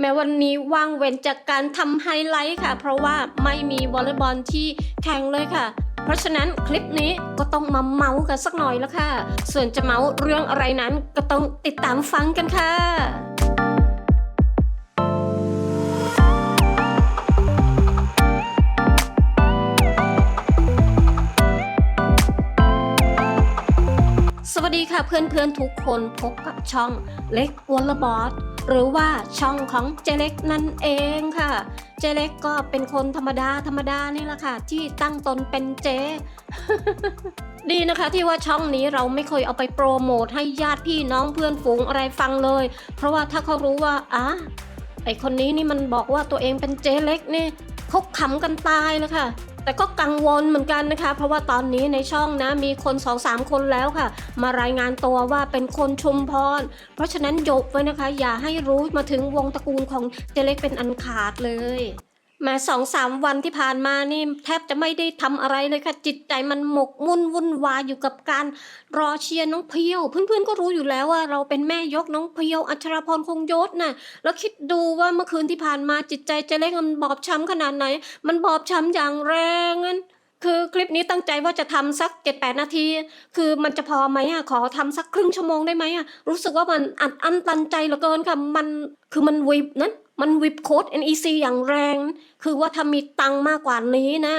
แม้วันนี้ว่างเว้นจากการทำไฮไลท์ค่ะ เพราะว่าไม่มีวอลเลย์บอลที่แข่งเลยค่ะ เพราะฉะนั้นคลิปนี้ก็ต้องมาเมาส์กันสักหน่อยแล้วค่ะ ส่วนจะเมาส์เรื่องอะไรนั้นก็ต้องติดตามฟังกันค่ะสวัสดีค่ะเพื่อนๆทุกคนพบกับช่องเล็กวอลเลย์บอล หรือว่าช่องของเจเล็กนั่นเองค่ะ เจเล็กก็เป็นคนธรรมดาธรรมดานี่แหละค่ะ ที่ตั้งตนเป็นเจ ดีนะคะที่ว่าช่องนี้เราไม่เคยเอาไปโปรโมทให้ญาติพี่น้องเพื่อนฝูงอะไรฟังเลย เพราะว่าถ้าเขารู้ว่าอะไอคนนี้นี่มันบอกว่าตัวเองเป็นเจเล็กเนี่ยเขาขำกันตายเลยค่ะ แต่ก็กังวลเหมือนกันนะคะ เพราะว่าตอนนี้ในช่องนะมีคนสองสามคนแล้วค่ะ มารายงานตัวว่าเป็นคนชุมพร เพราะฉะนั้นยกไว้นะคะ อย่าให้รู้มาถึงวงตระกูลของเจเล็กเป็นอันขาดเลย แม้สองสามวันที่ผ่านมานี่แทบจะไม่ได้ทำอะไรเลยค่ะจิตใจมันหมกมุ่นวุ่นวายอยู่กับการรอเชียร์น้องเพียว เพื่อนๆก็รู้อยู่แล้วว่าเราเป็นแม่ยกน้องเพียว อัชราพรคงยศน่ะแล้วคิดดูว่าเมื่อคืนที่ผ่านมาจิตใจเจเล็กมันบอบช้ำขนาดไหน มันบอบช้ำอย่างแรงงั้นคือคลิปนี้ตั้งใจว่าจะทำสักเจ็ดแปดนาที คือมันจะพอไหมอะขอทำสักครึ่งชั่วโมงได้ไหมอะรู้สึกว่ามันอัดอั้นตันใจเหลือเกินค่ะมันคือมันวิบนั้น มันวิบโค้ด NEC อย่างแรง คือว่าถ้ามีตังมากกว่านี้นะ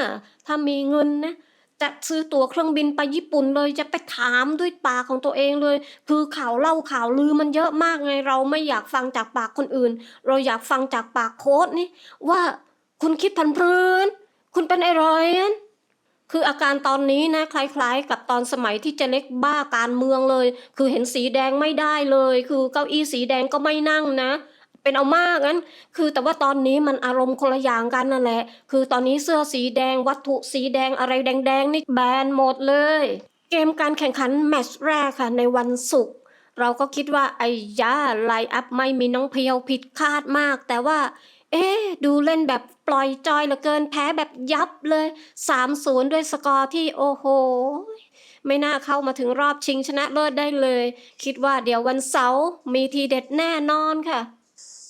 ถ้ามีเงินนะจะซื้อตั๋วเครื่องบินไปญี่ปุ่นเลยจะไปถามด้วยปากของตัวเองเลย คือข่าวเล่าข่าวลือมันเยอะมากไงเราไม่อยากฟังจากปากคนอื่น เราอยากฟังจากปากโค้ดนี่ว่าคุณคิดพันเพลินคุณเป็นอะไรอันคืออาการตอนนี้นะคล้ายๆ กับตอนสมัยที่เจเล็กบ้าการเมืองเลย คือเห็นสีแดงไม่ได้เลย คือเก้าอี้สีแดงก็ไม่นั่งนะ เป็นเอามากงั้น คือแต่ว่าตอนนี้มันอารมณ์คนละอย่างกันนั่นแหละ คือตอนนี้เสื้อสีแดงวัตถุสีแดงอะไรแดงๆนี่แบนหมดเลย เกมการแข่งขันแมตช์แรกค่ะในวันศุกร์เราก็คิดว่าไอ้ย่าไลน์อัพไม่มีน้องเพียวผิดคาดมาก แต่ว่า เอ๊ดูเล่นแบบปล่อยจอยเหลือเกินแพ้แบบยับเลย3-0ด้วยสกอร์ที่โอ้โหไม่น่าเข้ามาถึงรอบชิงชนะเลิศได้เลย คิดว่าเดี๋ยววันเสาร์มีทีเด็ดแน่นอนค่ะ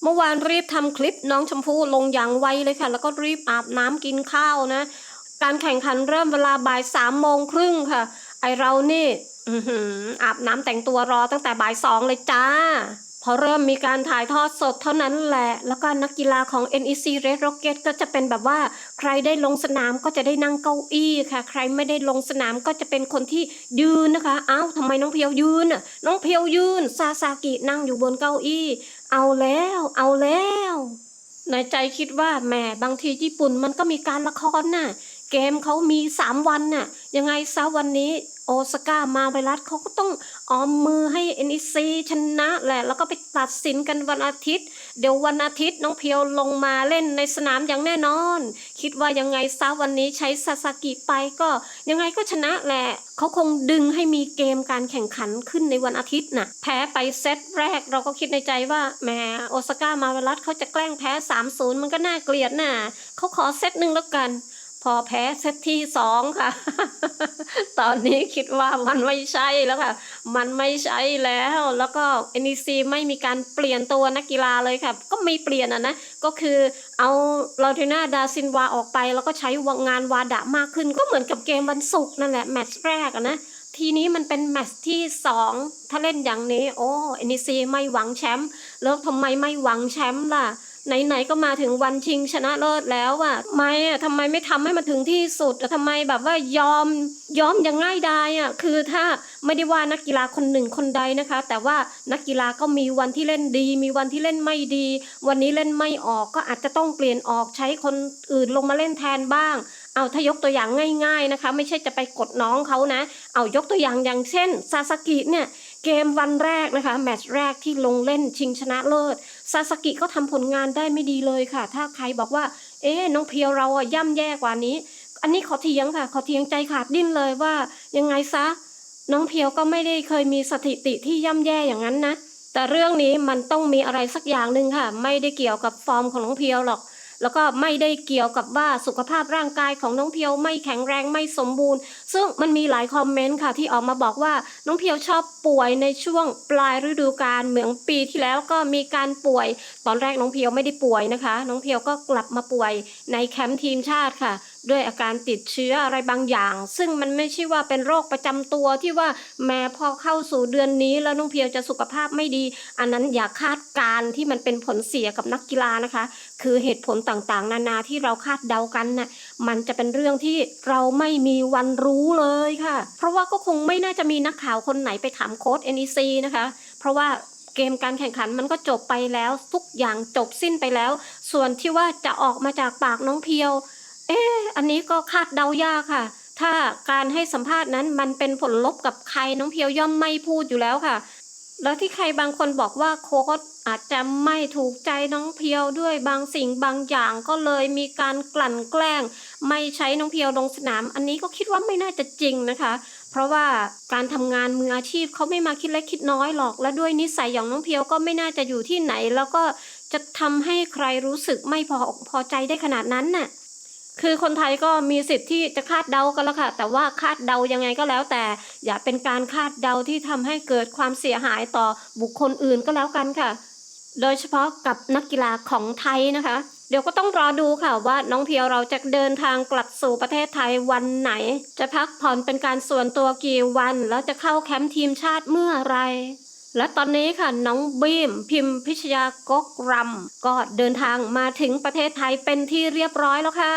เมื่อวานรีบทำคลิปน้องชมพู่ลงอย่างไวเลยค่ะ แล้วก็รีบอาบน้ำกินข้าวนะ การแข่งขันเริ่มเวลาบ่ายสามโมงครึ่งค่ะ ไอเรานี่อือหืออาบน้ำแต่งตัวรอตั้งแต่บ่ายสองเลยจ้า พอเริ่มมีการถ่ายทอดสดเท่านั้นแหละ แล้วก็นักกีฬาของ NEC Red Rocket ก็จะเป็นแบบว่า ใครได้ลงสนามก็จะได้นั่งเก้าอี้ค่ะ ใครไม่ได้ลงสนามก็จะเป็นคนที่ยืนนะคะอ้าวทำไมน้องเพียวยืนอะ น้องเพียวยืน ซาซากินั่งอยู่บนเก้าอี้ เอาแล้ว เอาแล้วในใจคิดว่าแหมบางทีญี่ปุ่นมันก็มีการละครน่ะ เกมเขามีสามวันน่ะ ยังไงซะวันนี้ โอซาก้ามาไวรัสเขาก็ต้องออมมือให้ NEC ชนะแหละ แล้วก็ไปตัดสินกันวันอาทิตย์ เดี๋ยววันอาทิตย์น้องเพียวลงมาเล่นในสนามอย่างแน่นอน คิดว่ายังไงซะวันนี้ใช้ซาซากิไปก็ ยังไงก็ชนะแหละเขาคงดึงให้มีเกมการแข่งขันขึ้นในวันอาทิตย์น่ะแพ้ไปเซตแรกเราก็คิดในใจว่าแหมโอซาก้ามาไวรัสเขาจะแกล้งแพ้3-0มันก็น่าเกลียดน่ะเขาขอเซตหนึ่งแล้วกัน พอแพ้เซตที่สองค่ะ ตอนนี้คิดว่ามันไม่ใช่แล้วค่ะ มันไม่ใช่แล้ว แล้วก็ NEC ไม่มีการเปลี่ยนตัวนักกีฬาเลยค่ะ ก็ไม่เปลี่ยนอะนะ ก็คือเอาลอเทนาดาซินวาออกไป แล้วก็ใช้งานวาดะมากขึ้น ก็เหมือนกับเกมวันศุกร์นั่นแหละ แมตช์แรกอะนะทีนี้มันเป็นแมตช์ที่สองถ้าเล่นอย่างนี้ โอ้ NEC ไม่หวังแชมป์แล้วทำไมไม่หวังแชมป์ล่ะ ไหนๆก็มาถึงวันชิงชนะเลิศแล้วอะไม่อะทำไมไม่ทำให้มันถึงที่สุดอะทำไมแบบว่ายอมยอมอย่างง่ายดายอะคือถ้าไม่ได้ว่านักกีฬาคนหนึ่งคนใดนะคะ แต่ว่านักกีฬาก็มีวันที่เล่นดี มีวันที่เล่นไม่ดี วันนี้เล่นไม่ออกก็อาจจะต้องเปลี่ยนออกใช้คนอื่นลงมาเล่นแทนบ้าง เอาถ้ายกตัวอย่างง่าย ๆนะคะ ไม่ใช่จะไปกดน้องเขานะ เอายกตัวอย่างอย่างเช่นซาสกิเนี่ยเกมวันแรกนะคะแมตช์แรกที่ลงเล่นชิงชนะเลิศ ซาสกิก็ทำผลงานได้ไม่ดีเลยค่ะ ถ้าใครบอกว่า เอ๊ะน้องเพียวเราอะย่ำแย่กว่านี้ อันนี้ขอเถียงค่ะ ขอเถียงใจขาดดิ้นเลยว่ายังไงซะ น้องเพียวก็ไม่ได้เคยมีสถิติที่ย่ำแย่อย่างนั้นนะแต่เรื่องนี้มันต้องมีอะไรสักอย่างหนึ่งค่ะ ไม่ได้เกี่ยวกับฟอร์มของน้องเพียวหรอก แล้วก็ไม่ได้เกี่ยวกับว่าสุขภาพร่างกายของน้องเพียวไม่แข็งแรงไม่สมบูรณ์ ซึ่งมันมีหลายคอมเมนต์ค่ะที่ออกมาบอกว่าน้องเพียวชอบป่วยในช่วงปลายฤดูกาลเหมือนปีที่แล้วก็มีการป่วย ตอนแรกน้องเพียวไม่ได้ป่วยนะคะ น้องเพียวก็กลับมาป่วยในแคมป์ทีมชาติค่ะ ด้วยอาการติดเชื้ออะไรบางอย่าง ซึ่งมันไม่ใช่ว่าเป็นโรคประจำตัวที่ว่าแม้พอเข้าสู่เดือนนี้แล้วน้องเพียวจะสุขภาพไม่ดี อันนั้นอย่าคาดการที่มันเป็นผลเสียกับนักกีฬานะคะ คือเหตุผลต่างๆ นานาที่เราคาดเดากันน่ะมันจะเป็นเรื่องที่เราไม่มีวันรู้เลยค่ะ เพราะว่าก็คงไม่น่าจะมีนักข่าวคนไหนไปถามโค้ช NEC นะคะ เพราะว่าเกมการแข่งขันมันก็จบไปแล้ว ทุกอย่างจบสิ้นไปแล้ว ส่วนที่ว่าจะออกมาจากปากน้องเพียว เอ๊ะอันนี้ก็คาดเดายากค่ะ ถ้าการให้สัมภาษณ์นั้นมันเป็นผลลบกับใครน้องเพียวย่อมไม่พูดอยู่แล้วค่ะ แล้วที่ใครบางคนบอกว่าโค้ชอาจจะไม่ถูกใจน้องเพียวด้วยบางสิ่งบางอย่างก็เลยมีการกลั่นแกล้ง ไม่ใช้น้องเพียวลงสนาม อันนี้ก็คิดว่าไม่น่าจะจริงนะคะ เพราะว่าการทำงานมืออาชีพเขาไม่มาคิดเล็กคิดน้อยหรอก และด้วยนิสัยอย่างน้องเพียวก็ไม่น่าจะอยู่ที่ไหน แล้วก็จะทำให้ใครรู้สึกไม่พออกพอใจได้ขนาดนั้นน่ะ คือคนไทยก็มีสิทธิ์ที่จะคาดเดากันแล้วค่ะ แต่ว่าคาดเดายังไงก็แล้วแต่ อย่าเป็นการคาดเดาที่ทำให้เกิดความเสียหายต่อบุคคลอื่นก็แล้วกันค่ะ โดยเฉพาะกับนักกีฬาของไทยนะคะ เดี๋ยวก็ต้องรอดูค่ะว่าน้องเพียวเราจะเดินทางกลับสู่ประเทศไทยวันไหน จะพักผ่อนเป็นการส่วนตัวกี่วัน แล้วจะเข้าแคมป์ทีมชาติเมื่อไร และตอนนี้ค่ะน้องบีมพิมพิชยากกรำก็เดินทางมาถึงประเทศไทยเป็นที่เรียบร้อยแล้วค่ะ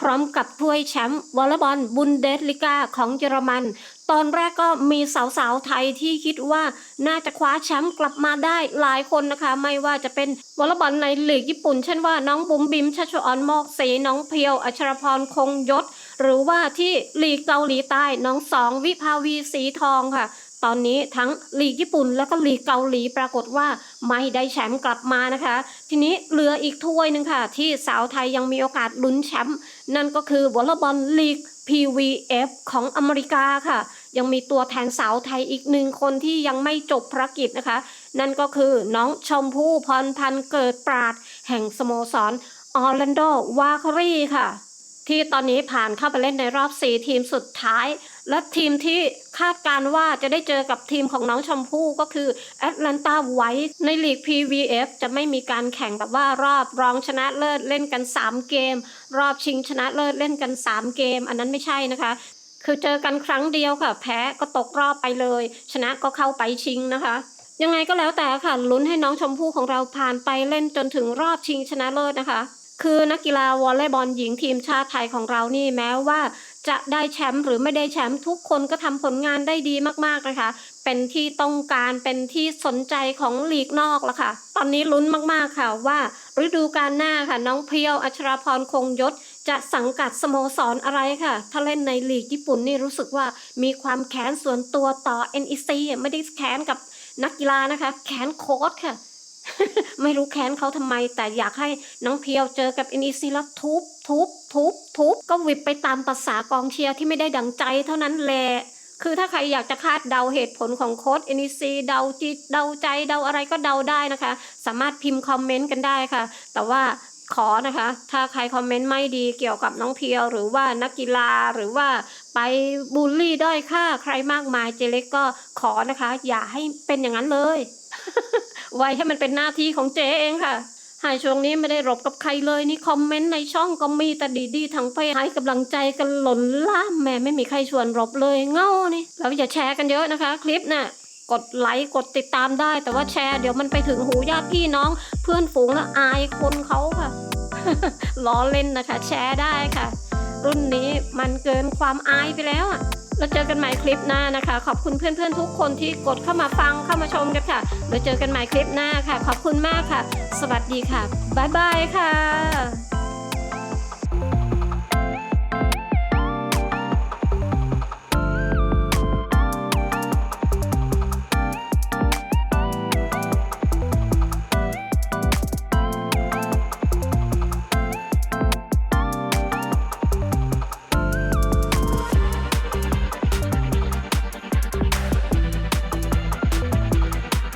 พร้อมกับถ้วยแชมป์วอลเลย์บอลบุนเดสลิกาของเยอรมัน ตอนแรกก็มีสาวๆไทยที่คิดว่าน่าจะคว้าแชมป์กลับมาได้หลายคนนะคะ ไม่ว่าจะเป็นวอลเลย์บอลในลีกญี่ปุ่น เช่นว่าน้องบุ๋มบิมชัชวอนมอกศรีน้องเพียว อัชรพรคงยศ หรือว่าที่ลีกเกาหลีใต้น้องสองวิภาวีสีทองค่ะ ตอนนี้ทั้งลีกญี่ปุ่นแล้วก็ลีกเกาหลีปรากฏว่าไม่ได้แชมป์กลับมานะคะ ทีนี้เหลืออีกถ้วยหนึ่งค่ะ ที่สาวไทยยังมีโอกาสลุ้นแชมป์นั่นก็คือวอลเลย์บอลลีก PVF ของอเมริกาค่ะ ยังมีตัวแทนสาวไทยอีกหนึ่งคนที่ยังไม่จบภารกิจนะคะ นั่นก็คือน้องชมพู่พรพันธ์เกิดปราด แห่งสโมสรออร์แลนโดวาคารีค่ะ ที่ตอนนี้ผ่านเข้าไปเล่นในรอบ 4 ทีมสุดท้าย และทีมที่คาดการว่าจะได้เจอกับทีมของน้องชมพู่ก็คือแอตแลนตาไวท์ในลีก PVF จะไม่มีการแข่งแบบว่ารอบรองชนะเลิศเล่นกัน 3 เกม รอบชิงชนะเลิศเล่นกัน 3 เกม อันนั้นไม่ใช่นะคะคือเจอกันครั้งเดียวค่ะ แพ้ก็ตกรอบไปเลย ชนะก็เข้าไปชิงนะคะ ยังไงก็แล้วแต่ค่ะลุ้นให้น้องชมพู่ของเราผ่านไปเล่นจนถึงรอบชิงชนะเลิศนะคะ คือนักกีฬาวอลเลย์บอลหญิงทีมชาติไทยของเรานี่แม้ว่า จะได้แชมป์หรือไม่ได้แชมป์ทุกคนก็ทำผลงานได้ดีมากๆนะคะ เป็นที่ต้องการเป็นที่สนใจของลีกนอกแล้วค่ะ ตอนนี้ลุ้นมากๆค่ะว่า ฤดูกาลหน้าค่ะ น้องเพียวอัชราพรคงยศ จะสังกัดสโมสรอะไรค่ะ ถ้าเล่นในลีกญี่ปุ่นนี่รู้สึกว่ามีความแค้นส่วนตัวต่อ NEC อะไม่ได้แค้นกับนักกีฬานะคะ แค้นโค้ชค่ะ ไม่รู้แค้นเขาทำไม แต่อยากให้น้องเพียวเจอกับ NEC แล้วทุบทุบทุบทุบก็วิบไปตามภาษากองเชียร์ที่ไม่ได้ดังใจเท่านั้นแหละคือถ้าใครอยากจะคาดเดาเหตุผลของโค้ด NEC เดาจิตเดาใจเดาอะไรก็เดาได้นะคะ สามารถพิมพ์คอมเมนต์กันได้ค่ะ แต่ว่าขอนะคะ ถ้าใครคอมเมนต์ไม่ดีเกี่ยวกับน้องเพียว หรือว่านักกีฬาหรือว่าไปบูลลี่ด้อยค่าใครมากมายเจเล็กก็ขอนะคะ อย่าให้เป็นอย่างนั้นเลย ไว้ให้มันเป็นหน้าที่ของเจ๊เองค่ะหายช่วงนี้ไม่ได้รบกับใครเลยนี่คอมเมนต์ในช่องก็มีแต่ดีๆทั้งไปให้กำลังใจกันหล่นล่ามแม่ไม่มีใครชวนรบเลยเง่านี่แล้วอย่าแชร์กันเยอะนะคะ คลิปน่ะกดไลค์กดติดตามได้ แต่ว่าแชร์เดี๋ยวมันไปถึงหูญาติพี่น้อง เพื่อนฝูงแล้วอายคนเขาค่ะล้อเล่นนะคะ แชร์ได้ค่ะ รุ่นนี้มันเกินความอายไปแล้วอะ แล้วเจอกันใหม่คลิปหน้านะคะ ขอบคุณเพื่อนๆทุกคนที่กดเข้ามาฟังเข้ามาชมกันค่ะแล้วเจอกันใหม่คลิปหน้าค่ะ ขอบคุณมากค่ะ สวัสดีค่ะบ๊ายบายค่ะ